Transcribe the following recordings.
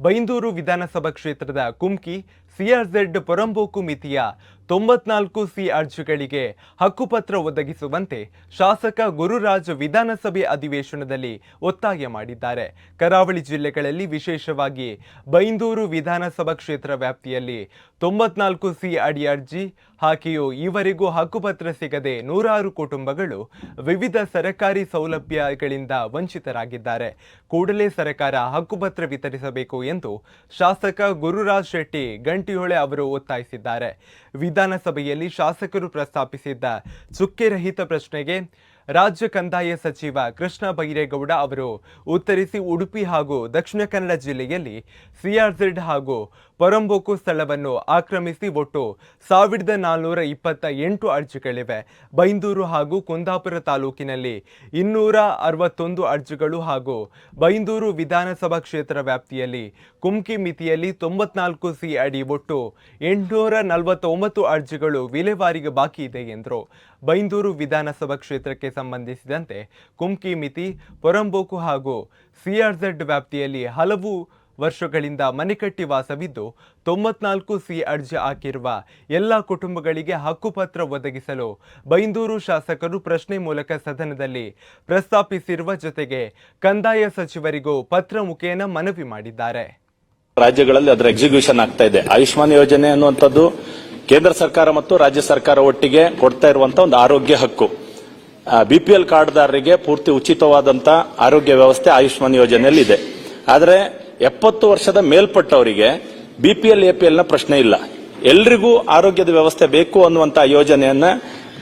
ಬೈಂದೂರು ವಿಧಾನಸಭಾ ಕ್ಷೇತ್ರದ ಕುಮ್ಕಿ ಸಿಆರ್ಝೆಡ್ ಪೊರಂಬೋಕು ಮಿತಿಯ ತೊಂಬತ್ನಾಲ್ಕು ಸಿ ಅರ್ಜಿಗಳಿಗೆ ಹಕ್ಕುಪತ್ರ ಒದಗಿಸುವಂತೆ ಶಾಸಕ ಗುರುರಾಜ್ ವಿಧಾನಸಭೆ ಅಧಿವೇಶನದಲ್ಲಿ ಒತ್ತಾಯ ಮಾಡಿದ್ದಾರೆ. ಕರಾವಳಿ ಜಿಲ್ಲೆಗಳಲ್ಲಿ ವಿಶೇಷವಾಗಿ ಬೈಂದೂರು ವಿಧಾನಸಭಾ ಕ್ಷೇತ್ರ ವ್ಯಾಪ್ತಿಯಲ್ಲಿ ತೊಂಬತ್ನಾಲ್ಕು ಸಿ ಅಡಿ ಅರ್ಜಿ ಹಾಕಿಯೂ ಈವರೆಗೂ ಹಕ್ಕುಪತ್ರ ಸಿಗದೆ ನೂರಾರು ಕುಟುಂಬಗಳು ವಿವಿಧ ಸರ್ಕಾರಿ ಸೌಲಭ್ಯಗಳಿಂದ ವಂಚಿತರಾಗಿದ್ದಾರೆ. ಕೂಡಲೇ ಸರ್ಕಾರ ಹಕ್ಕುಪತ್ರ ವಿತರಿಸಬೇಕು ಎಂದು ಶಾಸಕ ಗುರುರಾಜ್ ಶೆಟ್ಟಿ ಗಂಟಿಹೊಳೆ ಅವರು ಒತ್ತಾಯಿಸಿದ್ದಾರೆ. ವಿಧಾನಸಭೆಯಲ್ಲಿ ಶಾಸಕರು ಪ್ರಸ್ತಾಪಿಸಿದ್ದ ಚುಕ್ಕೆರಹಿತ ಪ್ರಶ್ನೆಗೆ ರಾಜ್ಯ ಕಂದಾಯ ಸಚಿವ ಕೃಷ್ಣ ಬೈರೇಗೌಡ ಅವರು ಉತ್ತರಿಸಿ ಉಡುಪಿ ಹಾಗೂ ದಕ್ಷಿಣ ಕನ್ನಡ ಜಿಲ್ಲೆಯಲ್ಲಿ ಸಿಆರ್ಝೆಡ್ ಹಾಗೂ ಪೊರಂಬೋಕು ಸ್ಥಳವನ್ನು ಆಕ್ರಮಿಸಿ ಒಟ್ಟು ಸಾವಿರದ ನಾನ್ನೂರ ಇಪ್ಪತ್ತ ಎಂಟು ಅರ್ಜಿಗಳಿವೆ. ಬೈಂದೂರು ಹಾಗೂ ಕುಂದಾಪುರ ತಾಲೂಕಿನಲ್ಲಿ ಇನ್ನೂರ ಅರವತ್ತೊಂದು ಅರ್ಜಿಗಳು ಹಾಗೂ ಬೈಂದೂರು ವಿಧಾನಸಭಾ ಕ್ಷೇತ್ರ ವ್ಯಾಪ್ತಿಯಲ್ಲಿ ಕುಮ್ಕಿ ಮಿತಿಯಲ್ಲಿ ತೊಂಬತ್ನಾಲ್ಕು ಸಿ ಅಡಿ ಒಟ್ಟು ಎಂಟುನೂರ ನಲವತ್ತೊಂಬತ್ತು ಅರ್ಜಿಗಳು ವಿಲೇವಾರಿಗೆ ಬಾಕಿ ಇದೆ ಎಂದರು. ಬೈಂದೂರು ವಿಧಾನಸಭಾ ಕ್ಷೇತ್ರಕ್ಕೆ ಸಂಬಂಧಿಸಿದಂತೆ ಕುಮ್ಕಿ ಮಿತಿ, ಪೊರಂಬೋಕು ಹಾಗೂ ಸಿಆರ್ಝೆಡ್ ವ್ಯಾಪ್ತಿಯಲ್ಲಿ ಹಲವು ವರ್ಷಗಳಿಂದ ಮನೆಕಟ್ಟಿ ವಾಸವಿದ್ದು ತೊಂಬತ್ನಾಲ್ಕು ಸಿ ಅರ್ಜಿ ಹಾಕಿರುವ ಎಲ್ಲ ಕುಟುಂಬಗಳಿಗೆ ಹಕ್ಕುಪತ್ರ ಒದಗಿಸಲು ಬೈಂದೂರು ಶಾಸಕರು ಪ್ರಶ್ನೆ ಮೂಲಕ ಸದನದಲ್ಲಿ ಪ್ರಸ್ತಾಪಿಸಿರುವ ಜೊತೆಗೆ ಕಂದಾಯ ಸಚಿವರಿಗೂ ಪತ್ರ ಮುಖೇನ ಮನವಿ ಮಾಡಿದ್ದಾರೆ. ರಾಜ್ಯಗಳಲ್ಲಿ ಅದರ ಎಕ್ಸಿಕ್ಯೂಷನ್ ಆಗ್ತಾ ಇದೆ. ಆಯುಷ್ಮಾನ್ ಯೋಜನೆ ಅನ್ನುವಂಥದ್ದು ಕೇಂದ್ರ ಸರ್ಕಾರ ಮತ್ತು ರಾಜ್ಯ ಸರ್ಕಾರ ಒಟ್ಟಿಗೆ ಕೊಡ್ತಾ ಇರುವಂತಹ ಒಂದು ಆರೋಗ್ಯ ಹಕ್ಕು. ಬಿಪಿಎಲ್ ಕಾರ್ಡ್ದಾರರಿಗೆ ಪೂರ್ತಿ ಉಚಿತವಾದಂತಹ ಆರೋಗ್ಯ ವ್ಯವಸ್ಥೆ ಆಯುಷ್ಮಾನ್ ಯೋಜನೆಯಲ್ಲಿ ಇದೆ ಆದರೆ ಎಪ್ಪತ್ತು ವರ್ಷದ ಮೇಲ್ಪಟ್ಟವರಿಗೆ ಬಿ ಪಿ ಎಲ್ ಬಿಪಿಎಲ್ ಎಪಿಎಲ್ನ ಪ್ರಶ್ನೆ ಇಲ್ಲ. ಎಲ್ರಿಗೂ ಆರೋಗ್ಯದ ವ್ಯವಸ್ಥೆ ಬೇಕು ಅನ್ನುವಂತ ಯೋಜನೆಯನ್ನ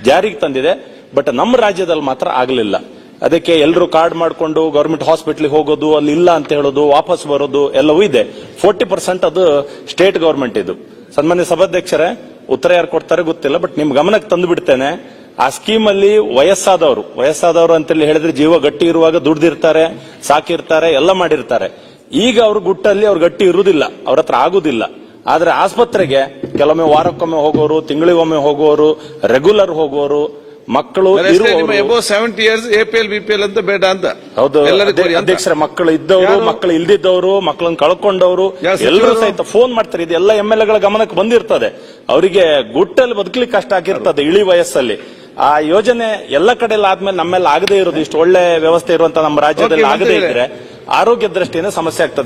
ಜಾರಿಗೆ ತಂದಿದೆ. ಬಟ್ ನಮ್ಮ ರಾಜ್ಯದಲ್ಲಿ ಮಾತ್ರ ಆಗಲಿಲ್ಲ. ಅದಕ್ಕೆ ಎಲ್ಲರೂ ಕಾರ್ಡ್ ಮಾಡಿಕೊಂಡು ಗೌರ್ಮೆಂಟ್ ಹಾಸ್ಪಿಟ್ಲಿಗೆ ಹೋಗೋದು, ಅಲ್ಲಿ ಇಲ್ಲ ಅಂತ ಹೇಳೋದು, ವಾಪಸ್ ಬರೋದು ಎಲ್ಲವೂ ಇದೆ. ಫೋರ್ಟಿ ಪರ್ಸೆಂಟ್ ಅದು ಸ್ಟೇಟ್ ಗೌರ್ಮೆಂಟ್ ಇದು. ಸನ್ಮಾನ್ಯ ಸಭಾಧ್ಯಕ್ಷರೇ, ಉತ್ತರ ಯಾರು ಕೊಡ್ತಾರೆ ಗೊತ್ತಿಲ್ಲ, ಬಟ್ ನಿಮ್ ಗಮನಕ್ಕೆ ತಂದು ಬಿಡ್ತೇನೆ ಆ ಸ್ಕೀಮ್ ಅಲ್ಲಿ ವಯಸ್ಸಾದವರು ವಯಸ್ಸಾದವರು ಅಂತೇಳಿ ಹೇಳಿದ್ರೆ ಜೀವ ಗಟ್ಟಿ ಇರುವಾಗ ದುಡ್ದಿರ್ತಾರೆ, ಸಾಕಿರ್ತಾರೆ, ಎಲ್ಲ ಮಾಡಿರ್ತಾರೆ. ಈಗ ಅವ್ರ ಗುಟ್ಟಲ್ಲಿ ಅವ್ರ ಗಟ್ಟಿ ಇರುವುದಿಲ್ಲ ಅವ್ರ ಹತ್ರ ಆಗುದಿಲ್ಲ. ಆದ್ರೆ ಆಸ್ಪತ್ರೆಗೆ ಕೆಲವೊಮ್ಮೆ ವಾರಕ್ಕೊಮ್ಮೆ ಹೋಗೋರು ತಿಂಗಳಿಗೊಮ್ಮೆ ಹೋಗೋರು ರೆಗ್ಯುಲರ್ ಹೋಗೋರು ಮಕ್ಕಳು ಸೆವೆಂಟಿ ಇಯರ್ಸ್ ಎಪಿಎಲ್ ಬಿಪಿಎಲ್ ಅಂತ ಬೇಡ ಅಂತ. ಹೌದು. ಅಧ್ಯಕ್ಷರ ಮಕ್ಕಳು ಇದ್ದವರು? ಮಕ್ಕಳು ಇಲ್ದಿದ್ದವರು ಮಕ್ಕಳನ್ನ ಕಳ್ಕೊಂಡವರು ಎಲ್ಲರೂ ಸಹಿತ ಫೋನ್ ಮಾಡ್ತಾರೆ ಇದು ಎಲ್ಲ ಎಂ ಎಲ್ ಎಗಳ ಗಮನಕ್ಕೆ ಬಂದಿರ್ತದೆ. ಅವರಿಗೆ ಗುಟ್ಟಲ್ಲಿ ಬದುಕಲಿಕ್ಕೆ ಕಷ್ಟ ಆಗಿರ್ತದೆ ಇಳಿ ವಯಸ್ಸಲ್ಲಿ. ಆ ಯೋಜನೆ ಎಲ್ಲ ಕಡೆ ಆದ್ಮೇಲೆ ನಮ್ಮೆಲ್ಲ ಆಗದೆ ಇರೋದು ಇಷ್ಟು ಒಳ್ಳೆ ವ್ಯವಸ್ಥೆ ಇರುವಂತ ನಮ್ಮ ರಾಜ್ಯದಲ್ಲಿ ಆಗದೆ ಇದ್ರೆ ಆರೋಗ್ಯ ದೃಷ್ಟಿಯಿಂದ ಸಮಸ್ಯೆ ಆಗ್ತದೆ.